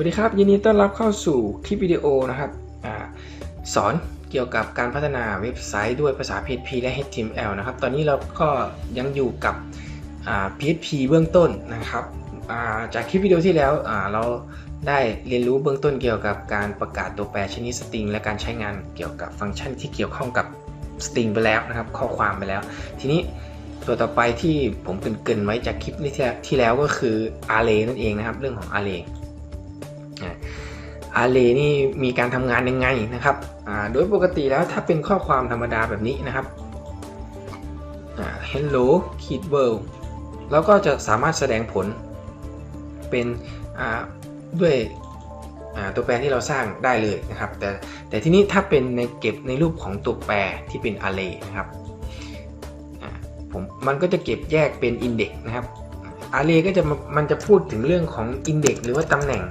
วัสดีครับยินดีต้อนรับเข้าสู่คลิปวิดีโอนะครับอสอนเกี่ยวกับการพัฒนาเว็บไซต์ด้วยภาษา PHP และ HTML นะครับ ตอนนี้เราก็ยังอยู่กับ PHP เบื้องต้นนะครับาจากคลิปวิดีโอที่แล้วเราได้เรียนรู้เบื้องต้นเกี่ยวกับการประกาศตัวแปรชนิดสตริงและการใช้งานเกี่ยวกับฟังก์ชันที่เกี่ยวข้องกับสตริงไปแล้วนะครับ ข้อความไปแล้ว ทีนี้ตัวต่อไปที่ผมเกินๆไว้จากคลิปที่แล้วก็คือ array นั่นเองนะครับ เรื่องของ array อาร์เรนี่มีการทำงานยังไงนะครับโดยปกติแล้วถ้าเป็นข้อความธรรมดาแบบนี้นะครับ hello kid world แล้วก็จะสามารถแสดงผลเป็นด้วยตัวแปรที่เราสร้างได้เลยนะครับ แต่แต่ที่นี้ถ้าเป็นในเก็บในรูปของตัวแปรที่เป็น array นะครับผมมันก็จะเก็บแยกเป็น index นะครับ array ก็จะมันจะพูดถึงเรื่องของ index หรือว่าตำแหน่ง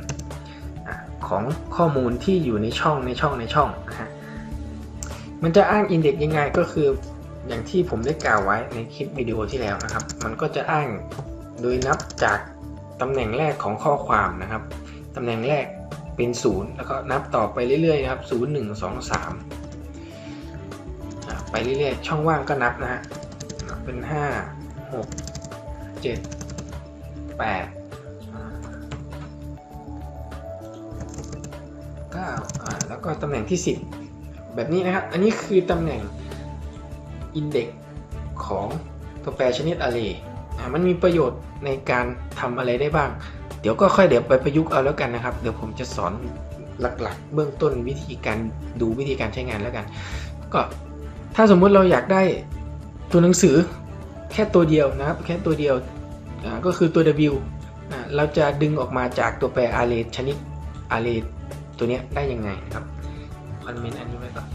ของข้อมูลที่อยู่ในช่องในช่องในช่องนะฮะมันจะอ้างอินเด็กซ์ยังไงก็คืออย่างที่ผมได้กล่าวไว้ในคลิปวิดีโอที่แล้วนะครับ มันก็จะอ้างโดยนับจากตำแหน่งแรกของข้อความนะครับตำแหน่งแรกเป็น 0 แล้วก็นับต่อไปเรื่อยๆนะครับ 0 1 2 3 ไปเรื่อยๆ ช่องว่างก็นับนะฮะเป็น 5 6 7 8 9แล้วก็ตำแหน่งที่ 10 แบบนี้นะครับ อันนี้คือตำแหน่ง Index ของตัวแปรชนิด Array มันมีประโยชน์ในการทำอะไรได้บ้าง เดี๋ยวก็ค่อยเดี๋ยวไปประยุกต์เอาแล้วกันนะครับ เดี๋ยวผมจะสอนหลักๆ เบื้องต้นวิธีการดูวิธีการใช้งานแล้วกัน ก็ถ้าสมมุติเราอยากได้ตัวหนังสือแค่ตัวเดียวนะครับ แค่ตัวเดียวก็คือตัว W เราจะดึงออกมาจากตัวแปร array ชนิด array ตัวนี้ได้ยังไงครับคอนเมนต์อันนี้ไว้ก่อน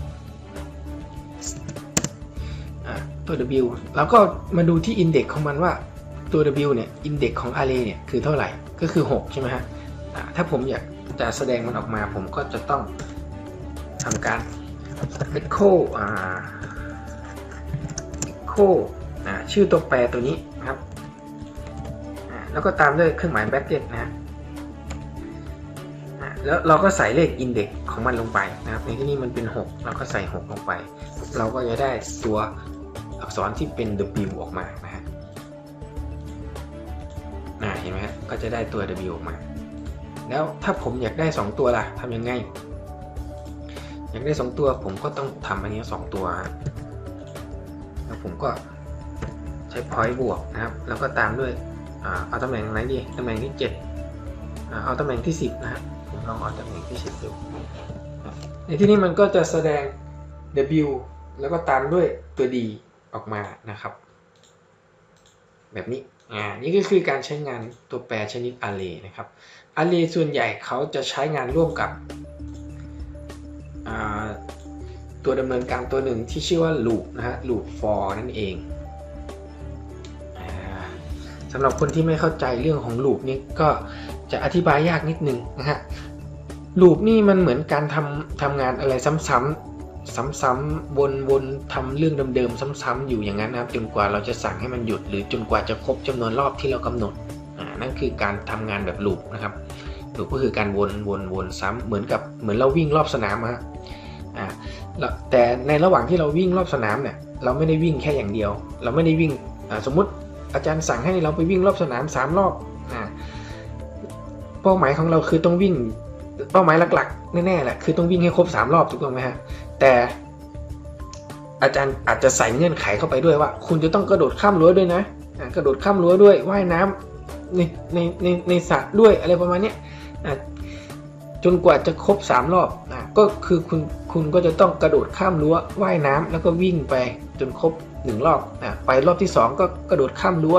ตัว W แล้วก็มาดูที่ Index ของมันว่าตัว W เนี่ย Index ของ Array เนี่ยคือเท่าไหร่ก็คือ 6 ใช่ไหมฮะถ้าผมอยากจะแสดงมันออกมา ผมก็จะต้องทำการ echo echo ชื่อตัวแปรตัวนี้นะครับแล้วก็ตามด้วยเครื่องหมาย bracket นะ แล้วเราก็ใส่เลขอินเด็กของมันลงไปนะครับ ในที่นี้มันเป็น 6 เราก็ใส่ 6 ลงไป เราก็จะได้ตัวอักษรที่เป็น W ออกมานะฮะเห็นไหมฮะก็จะได้ตัว W ออกมา แล้วถ้าผมอยากได้ 2 ตัวล่ะทำยังไง อยากได้ 2 ตัวผมก็ต้องทำอันนี้ 2 ตัวแล้วผมก็ใช้ point บวกนะครับ แล้วก็ตามด้วยเอาตำแหน่งไหนดีตำแหน่งที่ 7 เอาตำแหน่งที่ 10 นะครับ ลองเอาตำแหน่งที่ชิดดูในที่นี้มันก็จะแสดง W แล้วก็ตามด้วยตัว D ออกมานะครับ แบบนี้อ่านี่ก็คือการใช้งานตัวแปรชนิด array นะครับ array ส่วนใหญ่เขาจะใช้งานร่วมกับตัวดำเนินการตัวหนึ่งที่ชื่อว่า loop นะฮะ loop for นั่นเองสำหรับคนที่ไม่เข้าใจเรื่องของ loop นี้ก็ จะอธิบายยากนิดนึงนะฮะลูปนี่มันเหมือนการทำทำงานอะไรซ้ำๆซ้ำๆวนวนทำเรื่องเดิมๆซ้ำๆอยู่อย่างนั้นนะครับจนกว่าเราจะสั่งให้มันหยุด หรือจนกว่าจะครบจำนวนรอบที่เรากำหนดอ่านั่นคือการทำงานแบบลูปนะครับลูปก็คือการวนวนวนซ้ำเหมือนกับเหมือนเราวิ่งรอบสนามฮะอ่าแต่ในระหว่างที่เราวิ่งรอบสนามเนี่ยเราไม่ได้วิ่งแค่อย่างเดียว เราไม่ได้วิ่งสมมติอาจารย์สั่งให้เราไปวิ่งรอบสนาม 3 รอบ เป้าหมายของเราคือต้องวิ่ง เป้าหมายหลักๆแน่ๆแหละคือต้องวิ่งให้ครบ3รอบถูกต้องไหมฮะแต่อาจารย์อาจจะใส่เงื่อนไขเข้าไปด้วยว่า คุณจะต้องกระโดดข้ามรั้วด้วยนะกระโดดข้ามรั้วด้วยว่ายน้ำในในในในสระด้วยอะไรประมาณนี้จนกว่าจะครบ3รอบนะก็คือคุณคุณก็จะต้องกระโดดข้ามรั้วว่ายน้ำแล้วก็วิ่งไปจนครบ1รอบนะไปรอบที่ 2 ก็กระโดดข้ามรั้ว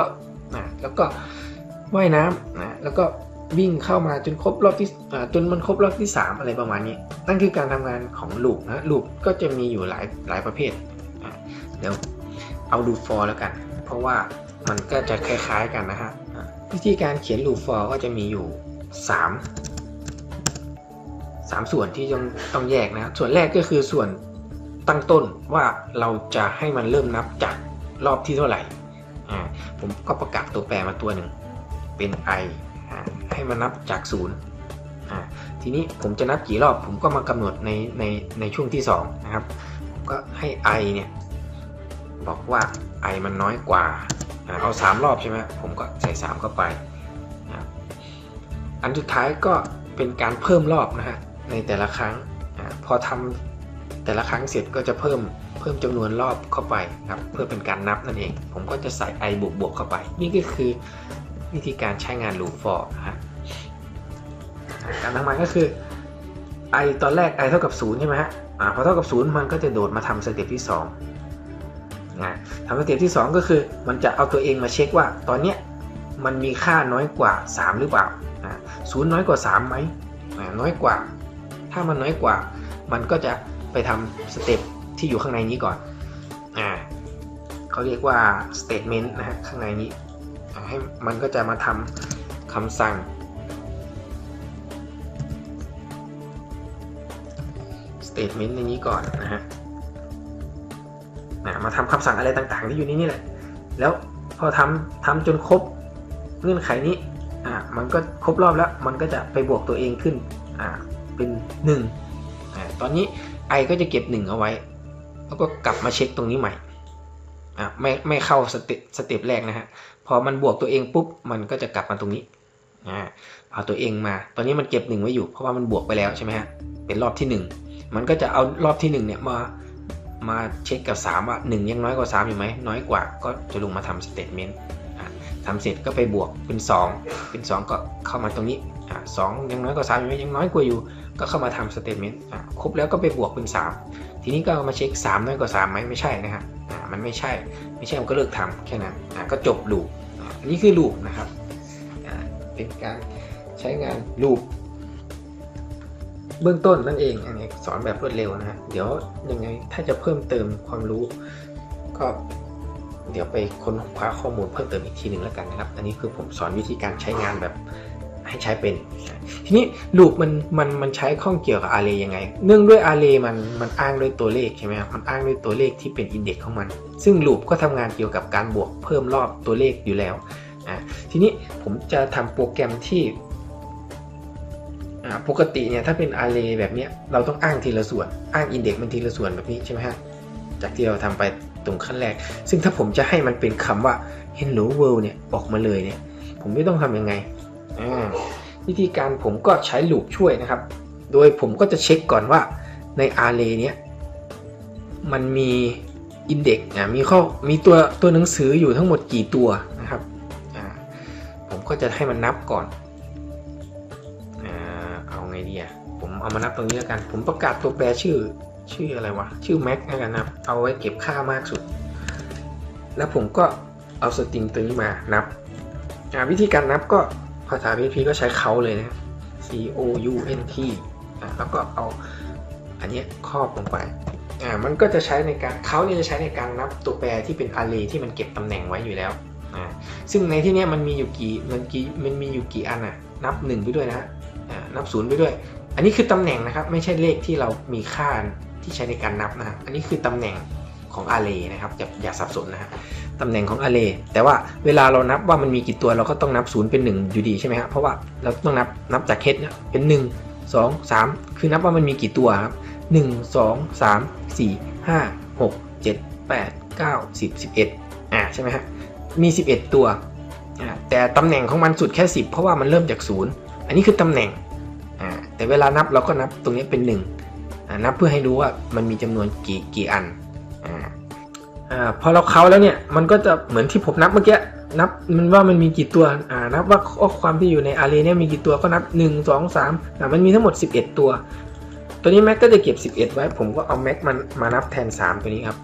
นะแล้วก็ว่ายน้ำนะแล้วก็ วิ่งเข้ามาจนครบรอบที่จนมันครบรอบที่ 3 อะไรประมาณนี้ นั่นคือการทำงานของลูปนะลูปก็จะมีอยู่หลายหลายประเภทเดี๋ยวเอาลูป for แล้วกัน เพราะว่ามันก็จะคล้ายๆกันนะฮะวิธีการเขียนลูป for ก็จะมีอยู่ 3 3 ส่วนที่ต้องต้องแยกนะส่วนแรกก็คือส่วนตั้งต้นว่าเราจะให้มันเริ่มนับจากรอบที่เท่าไหร่ผมก็ประกาศตัวแปรมาตัวหนึ่งเป็น i ให้มันนับจากศูนย์ทีนี้ผมจะนับกี่รอบผมก็มากำหนดในในในช่วงที่2นะครับผมก็ให้ i เนี่ยบอกว่า i มันน้อยกว่าอ่าเอา 3 รอบใช่ไหมผมก็ใส่ 3 เข้าไปนะอันสุดท้ายก็เป็นการเพิ่มรอบนะฮะในแต่ละครั้งอาพอทำแต่ละครั้งเสร็จก็จะเพิ่มเพิ่มจำนวนรอบเข้าไปครับเพื่อเป็นการนับนั่นเอง ผมก็จะใส่ i บวกบวกเข้าไป นี่ก็คือ วิธีการใช้งาน loop for นะฮะการทำงานก็คือ i ตอนแรก i เท่ากับ0ใช่ไหมฮะอ่าพอเท่ากับ 0 มันก็จะโดดมาทำสเต็ปที่2นะทำสเต็ปที่ 2 ก็คือมันจะเอาตัวเองมาเช็คว่า ตอนเนี้ยมันมีค่าน้อยกว่า 3 หรือเปล่าศูนย์น้อยกว่า3ไหมน้อยกว่า ถ้ามันน้อยกว่า มันก็จะไปทำสเต็ปที่อยู่ข้างในนี้ก่อนอ่าเขาเรียกว่า statement นะฮะข้างในนี้ ให้มันก็จะมาทำคำสั่ง statement ในนี้ก่อนนะฮะนะมาทำคำสั่งอะไรต่างๆ ที่อยู่ในนี้แหละ แล้วพอทำทำจนครบเงื่อนไขนี้อ่ามันก็ครบรอบแล้ว มันก็จะไปบวกตัวเองขึ้นอ่าเป็น1อ่าตอนนี้ i ก็จะเก็บ 1 เอาไว้ แล้วก็กลับมาเช็คตรงนี้ใหม่อ่าไม่ไม่เข้าสเต็ปสเต็ปแรกนะฮะ พอมันบวกตัวเองปุ๊บมันก็จะกลับมาตรงนี้อ่าเอาตัวเองมา ตอนนี้มันเก็บ1ไว้อยู่เพราะว่ามันบวกไปแล้วใช่ไหมฮะเป็นรอบที่ 1 มันก็จะเอารอบที่1เนี่ยมามาเช็คกับ 3 ว่า 1 ยังน้อยกว่า 3 อยู่ไหมน้อยกว่าก็จะลงมาทำสเตทเมนต์ทำเสร็จก็ไปบวกเป็น 2 เป็น 2 ก็เข้ามาตรงนี้สองยังน้อยกว่า3อยู่ไหมยังน้อยกว่าอยู่ ก็เข้ามาทำสเตทเมนต์ครบแล้วก็ไปบวกเป็น 3 ทีนี้ก็มาเช็ค 3 น้อยกว่า3ไหมไม่ใช่นะฮะมันไม่ใช่ ไม่ใช่มันก็เลิกทำแค่นั้นอ่าก็จบลูปอันนี้คือลูปนะครับอ่าเป็นการใช้งานลูปเบื้องต้นนั่นเองอันนี้สอนแบบรวดเร็วนะฮะเดี๋ยวยังไงถ้าจะเพิ่มเติมความรู้ก็เดี๋ยวไปค้นคว้าข้อมูลเพิ่มเติมอีกทีหนึ่งแล้วกันนะครับ อันนี้คือผมสอนวิธีการใช้งานแบบ ให้ใช้เป็น ทีนี้ลูปมันมันมันใช้ข้องเกี่ยวกับอาร์เรย์ยังไง เนื่องด้วยอาร์เรย์มันมันอ้างด้วยตัวเลขใช่ไหมครับมันอ้างด้วยตัวเลขที่เป็นอินเด็กซ์ของมัน ซึ่งลูปก็ทำงานเกี่ยวกับการบวกเพิ่มรอบตัวเลขอยู่แล้วอ่าทีนี้ผมจะทำโปรแกรมที่อ่าปกติเนี่ยถ้าเป็น array แบบนี้เราต้องอ้างทีละส่วน อ้างอินเด็กซ์มันทีละส่วนแบบนี้ใช่ไหมฮะจากที่เราทำไปตรงขั้นแรก ซึ่งถ้าผมจะให้มันเป็นคำว่า hello world เนี่ยออกมาเลยเนี่ยผมไม่ต้องทำยังไง วิธีการผมก็ใช้ loop ช่วยนะครับ โดยผมก็จะเช็คก่อนว่าใน array เนี้ยมันมีอินเด็กซ์อ่ามีข้อมีตัวตัวหนังสืออยู่ทั้งหมดกี่ตัวนะครับอ่าผมก็จะให้มันนับก่อนอ่าเอาไงดีอะผมเอามานับตรงนี้แล้วกัน ผมประกาศตัวแปรชื่อชื่ออะไรวะ ชื่อ max แล้วกันนะครับเอาไว้เก็บค่ามากสุด แล้วผมก็เอาสตริงตัวนี้มานับวิธีการนับก็าษา PHP ก็ใช้เขาเลยนะ C O U N T อ่าแล้วก็เอาอันนี้ครอบลงไปอ่ามันก็จะใช้ในการเขาเนี่ยจะใช้ในการนับตัวแปรที่เป็น array ที่มันเก็บตำแหน่งไว้อยู่แล้วอ่าซึ่งในที่นี้มันมีอยู่กี่มันกี่มันมีอยู่กี่อันอะนับ 1 ไปด้วยนะอ่านับ 0 ไปด้วย อันนี้คือตำแหน่งนะครับ ไม่ใช่เลขที่เรามีค่าที่ใช้ในการนับนะอันนี้คือตำแหน่ง ของ array นะครับอย่าอย่าสับสนนะฮะตำแหน่งของ array แต่ว่าเวลาเรานับว่ามันมีกี่ตัวเราก็ต้องนับ0เป็น 1 อยู่ดีใช่ไหมครับเพราะว่าเราต้องนับนับจากเฮดเนี่ยเป็น 1 2 3 คือนับว่ามันมีกี่ตัวครับ1 2 3 4 5 6 7 8 9 10 11อ่าใช่ไหมฮะมี 11 ตัวอ่าแต่ตำแหน่งของมันสุดแค่ 10 เพราะว่ามันเริ่มจาก 0 อันนี้คือตำแหน่งอ่าแต่เวลานับเราก็นับตรงนี้เป็น1อ่านับเพื่อให้รู้ว่ามันมีจำนวนกี่กี่อัน อ่าพอเราเคาแล้วเนี่ยมันก็จะเหมือนที่ผมนับเมื่อกี้นับมันว่ามันมีกี่ตัวอ่านับว่าข้อความที่อยู่ในอาร์เรย์เนี่ยมีกี่ตัวก็นับ 1 2 3อ่ามันมีทั้งหมด 11 ตัว ตัวนี้แม็กก็จะเก็บ 11 ไว้ ผมก็เอาแม็กมันมานับแทน 3 ตัวนี้ครับ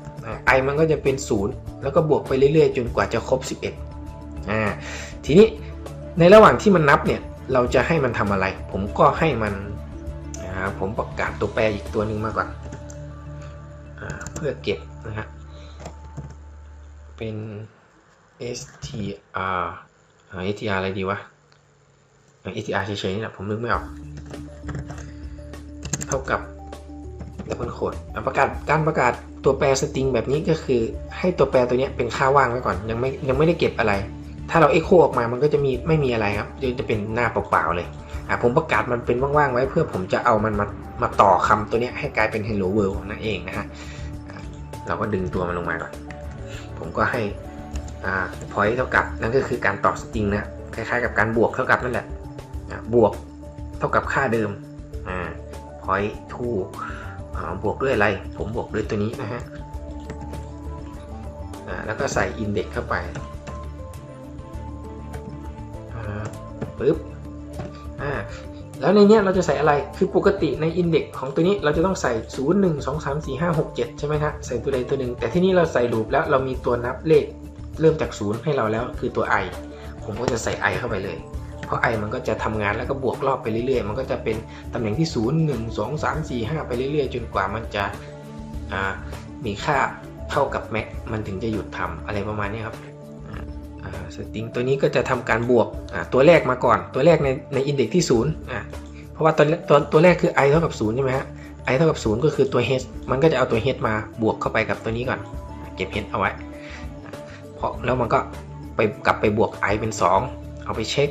ไอมันก็จะเป็น 0 แล้วก็บวกไปเรื่อยๆ จนกว่าจะครบ 11อ่าทีนี้ในระหว่างที่มันนับเนี่ยเราจะให้มันทำอะไร ผมก็ให้มันอ่าผมประกาศตัวแปรอีกตัวหนึ่งมาก่อนอ่าเพื่อเก็บนะฮะ เป็น str อ่า str อะไรดีวะอ่า str เฉยๆนี่แหละผมนึกไม่ออก เท่ากับดับเบิลโคดประกาศการประกาศตัวแปรสตริงแบบนี้ก็คือให้ตัวแปรตัวนี้เป็นค่าว่างไว้ก่อน ยังไม่ยังไม่ได้เก็บอะไร ถ้าเราเอ็กโคออกมามันก็จะมีไม่มีอะไรครับจะเป็นหน้าเปล่าๆเลยอ่าผมประกาศมันเป็นว่างๆไว้เพื่อผมจะเอามันมามาต่อคำตัวเนี้ยให้กลายเป็น hello world นั่นเองนะฮะเราก็ดึงตัวมันลงมาก่อน ผมก็ให้อ่า point เท่ากับนั่นก็คือการต่อสตริงนะคล้ายๆกับการบวกเท่ากับนั่นแหละบวกเท่ากับค่าเดิมอ่า point to บวกด้วยอะไร ผมบวกด้วยตัวนี้นะฮะแล้วก็ใส่ index เข้าไปปึ๊บอ่า แล้วในเนี้ยเราจะใส่อะไร คือปกติใน index ของตัวนี้เราจะต้องใส่ 0 1 2 3 4 5 6 7 ใช่ไหมฮะ ใส่ตัวใดตัวหนึ่ง แต่ที่นี่เราใส่ลูปแล้วเรามีตัวนับเลขเริ่มจาก 0 ให้เราแล้วคือตัว i ผมก็จะใส่ i เข้าไปเลย เพราะ i มันก็จะทำงานแล้วก็บวกรอบไปเรื่อยๆ มันก็จะเป็นตำแหน่งที่ 0 1 2 3 4 5 ไปเรื่อยๆ จนกว่ามันจะมีค่าเท่ากับ max มันถึงจะหยุดทำอะไรประมาณนี้ครับ สตริงตัวนี้ก็จะทำการบวกตัวแรกมาก่อน ตัวแรกในในอินเด็กที่0อ่าเพราะว่าตัวตัวตัวแรกคือ i เท่ากับ0ใช่ไหมฮะ i เท่ากับ0ก็คือตัว h มันก็จะเอาตัว h มาบวกเข้าไปกับตัวนี้ก่อน เก็บ h เอาไว้ เพราะแล้วมันก็ไปกลับไปบวก i เป็น 2 เอาไปเช็ค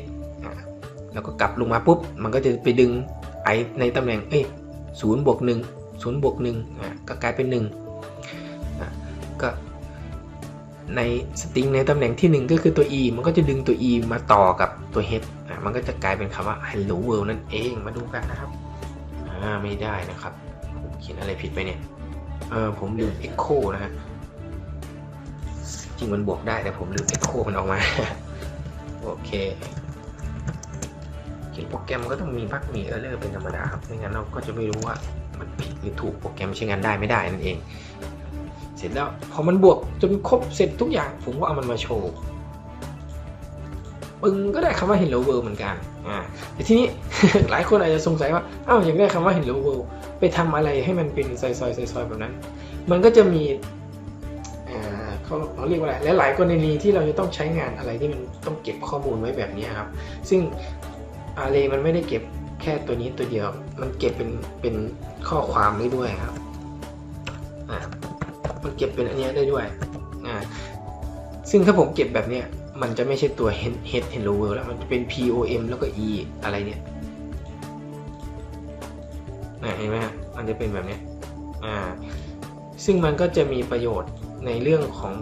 แล้วก็กลับลงมาปุ๊บ มันก็จะไปดึง i ในตำแหน่งเอ้ยศูนย์บวกหนึ่งศูนย์บวกหนึ่งก็กลายเป็นหนึ่งก็ ในสตริงในตำแหน่งที่ 1 ก็คือตัว e มันก็จะดึงตัว e มาต่อกับตัว h อะมันก็จะกลายเป็นคำว่า hello world นั่นเองมาดูกันนะครับอ่าไม่ได้นะครับผมเขียนอะไรผิดไปเนี่ยเออผมลืม echo นะฮะจริงมันบวกได้แต่ผมลืม echo มันออกมา โอเคเขียนโปรแกรมก็ต้องมีบั๊กมีเออร์เลอร์เป็นธรรมดาครับไม่งั้นเราก็จะไม่รู้ว่ามันผิดหรือถูกโปรแกรมใช้งานได้ไม่ได้นั่นเอง เสร็จแล้วพอมันบวกจนครบเสร็จทุกอย่าง ผมก็เอามันมาโชว์ปึงก็ได้คำว่า hello world เหมือนกันอ่าแต่ทีนี้ หลายคนอาจจะสงสัยว่าอ้าวอยากได้คำว่า hello world ไปทำอะไรให้มันเป็นซอยๆซอยแบบนั้น มันก็จะมีอ่าเขาเขาเรียกว่าอะไรหลายๆกรณีที่เราจะต้องใช้งานอะไรที่มันต้องเก็บข้อมูลไว้แบบนี้ครับ ซึ่ง Array มันไม่ได้เก็บแค่ตัวนี้ตัวเดียว มันเก็บเป็นเป็นข้อความได้ด้วยครับ มันเก็บเป็นอันเนี้ยได้ด้วยอ่าซึ่งถ้าผมเก็บแบบเนี้ยมันจะไม่ใช่ตัว head head hello world แล้วมันจะเป็น pom แล้วก็ e อะไรเนี่ยอ่าเห็นไหมฮะมันจะเป็นแบบเนี้ยอ่าซึ่งมันก็จะมีประโยชน์ในเรื่องของ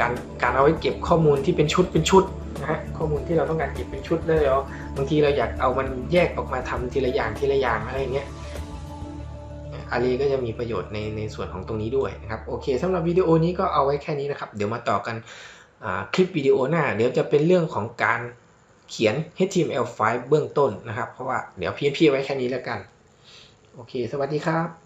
การการเอาไว้เก็บข้อมูลที่เป็นชุดเป็นชุดนะฮะข้อมูลที่เราต้องการเก็บเป็นชุดได้แล้วบางทีเราอยากเอามันแยกออกมาทำทีละอย่างทีละอย่างอะไรเงี้ย อารีก็จะมีประโยชน์ในในส่วนของตรงนี้ด้วยนะครับโอเคสำหรับวิดีโอนี้ก็เอาไว้แค่นี้นะครับ เดี๋ยวมาต่อกันคลิปวิดีโอหน้า เดี๋ยวจะเป็นเรื่องของการเขียน HTML5 เบื้องต้นนะครับ เพราะว่าเดี๋ยวพีพีไว้แค่นี้แล้วกัน โอเค สวัสดีครับ